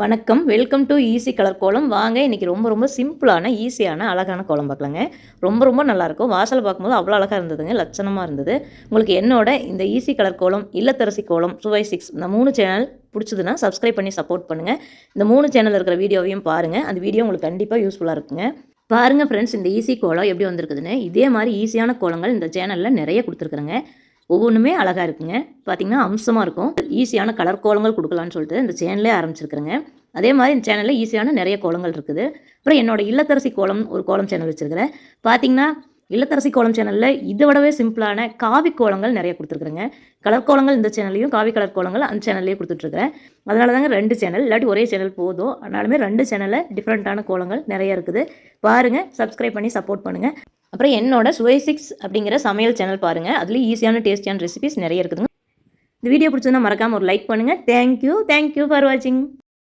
வணக்கம். Welcome to easy colour கோலம் வாங்க இன்றைக்கி ரொம்ப ரொம்ப சிம்பிளான ஈஸியான அழகான கோலம் பார்க்கலாங்க. ரொம்ப ரொம்ப நல்லாயிருக்கும். வாசல் பார்க்கும்போது அவ்வளோ அழகாக இருந்ததுங்க. லட்சணமாக இருந்தது. உங்களுக்கு என்னோட இந்த ஈஸி கலர் கோலம் இல்லத்தரசி கோலம் சுவை சிக்ஸ் இந்த மூணு சேனல் பிடிச்சதுன்னா சப்ஸ்கிரைப் பண்ணி சப்போர்ட் பண்ணுங்கள் இந்த மூணு சேனல் இருக்கிற வீடியோவையும் பாருங்கள் அந்த வீடியோ உங்களுக்கு கண்டிப்பாக யூஸ்ஃபுல்லாக இருக்குங்க. பாருங்கள் ஃப்ரெண்ட்ஸ் இந்த ஈஸி கோலம் எப்படி வந்திருக்குதுன்னு. இதே மாதிரி ஈஸியான கோலங்கள் இந்த சேனலில் நிறைய கொடுத்துருக்குறேங்க. ஒவ்வொன்றுமே அழகாக இருக்குங்க. பார்த்திங்கன்னா அம்சமாக இருக்கும். ஈஸியான கலர் கோலங்கள் கொடுக்கலான்னு சொல்லிட்டு இந்த சேனலே ஆரம்பிச்சிருக்கிறேங்க. அதே மாதிரி இந்த சேனலில் ஈஸியான நிறைய கோலங்கள் இருக்குது. அப்புறம் என்னோடய இல்லத்தரசி கோலம் ஒரு கோலம் சேனல் வச்சுருக்கிறேன். பார்த்தீங்கன்னா இல்லத்தரசி கோலம் சேனலில் இதை விடவே சிம்பிளான காவி கோலங்கள் நிறைய கொடுத்துருக்குறேங்க. கலர் கோலங்கள் இந்த சேனல்லையும் காவி கலர் கோலங்கள் அந்த சேனல்லையே கொடுத்துட்ருக்குறேன். அதனால தாங்க ரெண்டு சேனல் இல்லாட்டி ஒரே சேனல் போதும். ஆனாலுமே ரெண்டு சேனலில் டிஃப்ரெண்ட்டான கோலங்கள் நிறைய இருக்குது. பாருங்கள் சப்ஸ்கிரைப் பண்ணி சப்போர்ட் பண்ணுங்கள் அப்புறம் என்னோட சுவை சிக்ஸ் அப்படிங்கிற சமையல் சேனல் பாருங்கள் அதுலேயும் ஈஸியான டேஸ்டியான ரெசிபிஸ் நிறைய இருக்குதுங்க. இந்த வீடியோ பிடிச்சிருந்தா மறக்காமல் ஒரு லைக் பண்ணுங்கள் தேங்க்யூ தேங்க்யூ ஃபார் வாட்சிங்